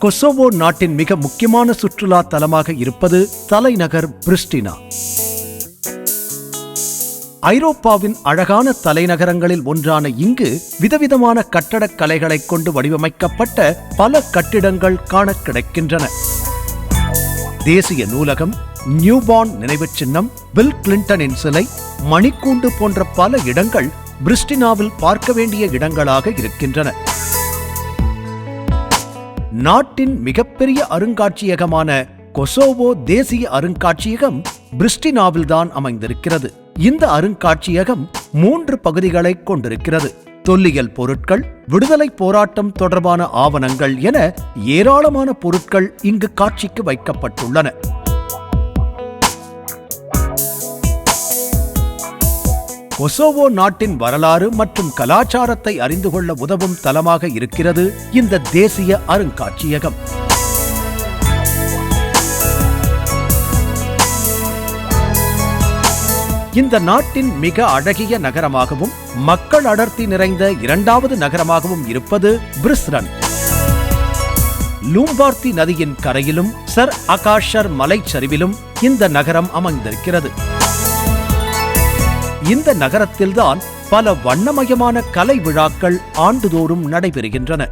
Kosovo நாட்டின் மிக முக்கியமான சுற்றுலா தலமாக இருப்பது தலைநகர் பிரிஸ்டினா. ஐரோப்பாவின் அழகான தலைநகரங்களில் ஒன்றான இங்கு விதவிதமான கட்டடக் கலைகளைக் கொண்டு வடிவமைக்கப்பட்ட பல கட்டிடங்கள் காண கிடைக்கின்றன. தேசிய நூலகம் நியூபார்ன் நினைவு சின்னம் பில் கிளின்டனின் சிலை மணிக்கூண்டு போன்ற பல இடங்கள் பிரிஸ்டினாவில் பார்க்க வேண்டிய இடங்களாக இருக்கின்றன. நாட்டின் மிகப்பெரிய அருங்காட்சியகமான கொசோவோ தேசிய அருங்காட்சியகம் பிரிஸ்டினாவில்தான் அமைந்திருக்கிறது. இந்த அருங்காட்சியகம் மூன்று பகுதிகளை கொண்டிருக்கிறது. தொல்லியல் பொருட்கள் விடுதலை போராட்டம் தொடர்பான ஆவணங்கள் என ஏராளமான பொருட்கள் இங்கு காட்சிக்கு வைக்கப்பட்டுள்ளன. கொசோவோ நாட்டின் வரலாறு மற்றும் கலாச்சாரத்தை அறிந்து கொள்ள உதவும் தலமாக இருக்கிறது இந்த தேசிய அருங்காட்சியகம். இந்த நாட்டின் மிக அழகிய நகரமாகவும் மக்கள் அடர்த்தி நிறைந்த இரண்டாவது நகரமாகவும் இருப்பது பிரிஸ்ரன் லூம்பார்த்தி நதியின் கரையிலும் சர் அகாஷர் மலைச்சரிவிலும் இந்த நகரம் அமைந்திருக்கிறது. இந்த நகரத்தில்தான் பல வண்ணமயமான கலை விழாக்கள் ஆண்டுதோறும் நடைபெறுகின்றன.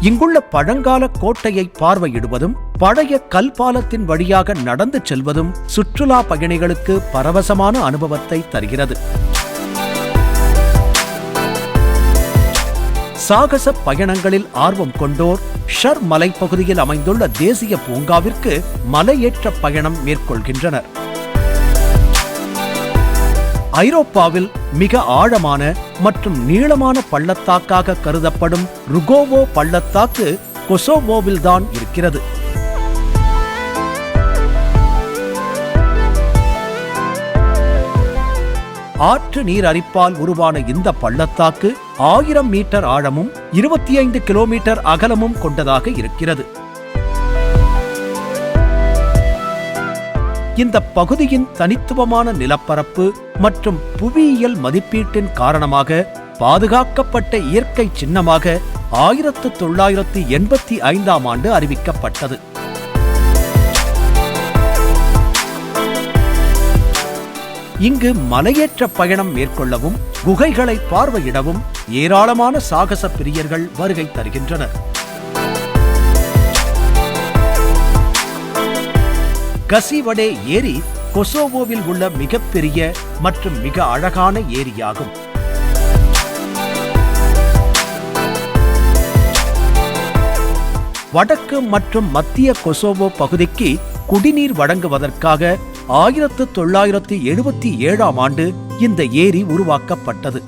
இங்குள்ள பழங்கால கோட்டையை பார்வையிடுவதும் பழைய கல் பாலத்தின் வழியாக நடந்து செல்வதும் சுற்றுலா பயணிகளுக்கு பரவசமான அனுபவத்தை தருகிறது. சாகச பயணங்களில் ஆர்வம் கொண்டோர் ஷர் மலைப்பகுதியில் அமைந்துள்ள தேசிய பூங்காவிற்கு மலையேற்ற பயணம் மேற்கொள்கின்றனர். ஐரோப்பாவில் மிக ஆழமான மற்றும் நீளமான பள்ளத்தாக்காக கருதப்படும் ருகோவோ பள்ளத்தாக்கு கொசோவோவில்தான் இருக்கிறது. ஆற்று நீர் அரிப்பால் உருவான இந்த பள்ளத்தாக்கு ஆயிரம் மீட்டர் ஆழமும் இருபத்தி ஐந்து கிலோமீட்டர் அகலமும் கொண்டதாக இருக்கிறது. இந்த பகுதியின் தனித்துவமான நிலப்பரப்பு மற்றும் புவியியல் மதிப்பீட்டின் காரணமாக பாதுகாக்கப்பட்ட இயற்கை சின்னமாக ஆயிரத்து தொள்ளாயிரத்து எண்பத்தி ஐந்தாம் ஆண்டு அறிவிக்கப்பட்டது. இங்கு மலையேற்ற பயணம் மேற்கொள்ளவும் குகைகளை பார்வையிடவும் ஏராளமான சாகச பிரியர்கள் வருகை தருகின்றனர். கசிவடே ஏரி கொசோவோவில் உள்ள மிகப்பெரிய மற்றும் மிக அழகான ஏரியாகும். வடக்கு மற்றும் மத்திய கொசோவோ பகுதிக்கு குடிநீர் வழங்குவதற்காக ஆயிரத்து தொள்ளாயிரத்தி எழுபத்தி ஏழாம் ஆண்டு இந்த ஏரி உருவாக்கப்பட்டது.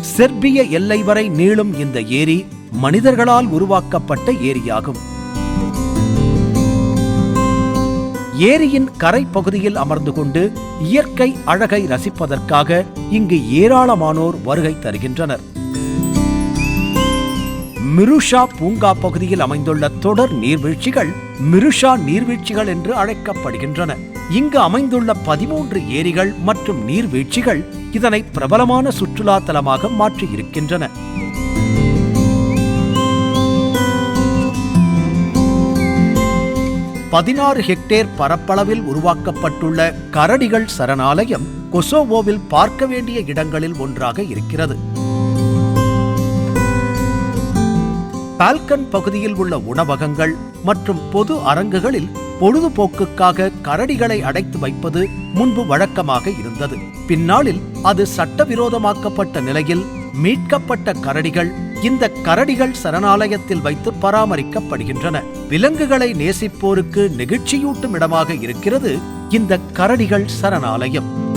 செர்பிய எல்லை வரை நீளும் இந்த ஏரி மனிதர்களால் உருவாக்கப்பட்ட ஏரியாகும். ஏரியின் கரை பகுதியில் அமர்ந்து கொண்டு இயற்கை அழகை ரசிப்பதற்காக இங்கு ஏராளமானோர் வருகை தருகின்றனர். மிருஷா பூங்கா பகுதியில் அமைந்துள்ள தொடர் நீர்வீழ்ச்சிகள் மிருஷா நீர்வீழ்ச்சிகள் என்று அழைக்கப்படுகின்றன. இங்கு அமைந்துள்ள பதிமூன்று ஏரிகள் மற்றும் நீர்வீழ்ச்சிகள் இதனை பிரபலமான சுற்றுலா தலமாக மாற்றியிருக்கின்றன. பதினாறு ஹெக்டேர் பரப்பளவில் உருவாக்கப்பட்டுள்ள கரடிகள் சரணாலயம் கொசோவோவில் பார்க்க வேண்டிய இடங்களில் ஒன்றாக இருக்கிறது. பால்கன் பகுதியில் உள்ள உணவகங்கள் மற்றும் பொது அரங்குகளில் பொழுதுபோக்குக்காக கரடிகளை அடைத்து வைப்பது முன்பு வழக்கமாக இருந்தது. பின்னாளில் அது சட்டவிரோதமாக்கப்பட்ட நிலையில் மீட்கப்பட்ட கரடிகள் இந்த கரடிகள் சரணாலயத்தில் வைத்து பராமரிக்கப்படுகின்றன. விலங்குகளை நேசிப்போருக்கு நெகிழ்ச்சியூட்டும் இடமாக இருக்கிறது இந்த கரடிகள் சரணாலயம்.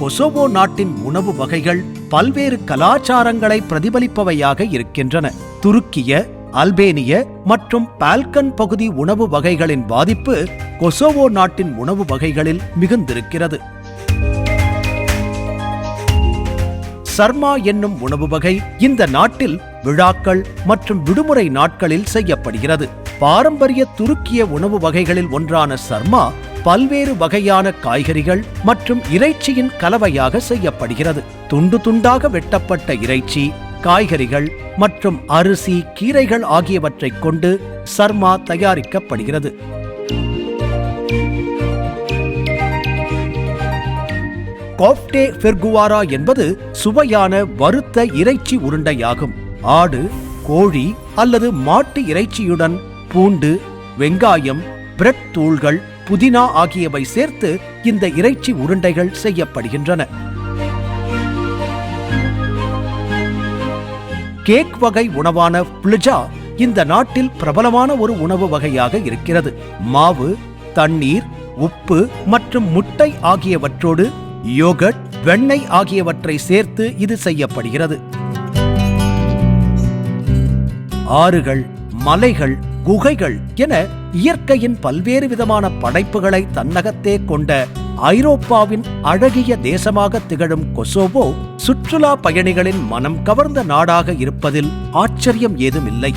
கொசோவோ நாட்டின் உணவு வகைகள் பல்வேறு கலாச்சாரங்களை பிரதிபலிப்பவையாக இருக்கின்றன. துருக்கிய அல்பேனிய மற்றும் பால்கன் பகுதி உணவு வகைகளின் பாதிப்பு கொசோவோ நாட்டின் உணவு வகைகளில் மிகுந்திருக்கிறது. சர்மா என்னும் உணவு வகை இந்த நாட்டில் விழாக்கள் மற்றும் விடுமுறை நாட்களில் செய்யப்படுகிறது. பாரம்பரிய துருக்கிய உணவு வகைகளில் ஒன்றான சர்மா பல்வேறு வகையான காய்கறிகள் மற்றும் இறைச்சியின் கலவையாக செய்யப்படுகிறது. துண்டு துண்டாக வெட்டப்பட்ட இறைச்சி காய்கறிகள் மற்றும் அரிசி கீரைகள் ஆகியவற்றைக் கொண்டு சர்மா தயாரிக்கப்படுகிறது. கோப்டே ஃபெர்குவாரா என்பது சுவையான வறுத்த இறைச்சி உருண்டையாகும். ஆடு கோழி அல்லது மாட்டு இறைச்சியுடன் பூண்டு வெங்காயம் பிரெட் தூள்கள் புதினா ஆகியவை சேர்த்து இந்த இறைச்சி உருண்டைகள் செய்யப்படுகின்றன. கேக் வகை உணவான பிளிஜா இந்த நாட்டில் பிரபலமான ஒரு உணவு வகையாக இருக்கிறது. மாவு தண்ணீர் உப்பு மற்றும் முட்டை ஆகியவற்றோடு யோகட் வெண்ணெய் ஆகியவற்றை சேர்த்து இது செய்யப்படுகிறது. ஆறுகள் மலைகள் குகைகள் என இயற்கையின் பல்வேறு விதமான படைப்புகளை தன்னகத்தே கொண்ட ஐரோப்பாவின் அழகிய தேசமாக திகழும் கொசோவோ சுற்றுலா பயணிகளின் மனம் கவர்ந்த நாடாக இருப்பதில் ஆச்சரியம் ஏதுமில்லை.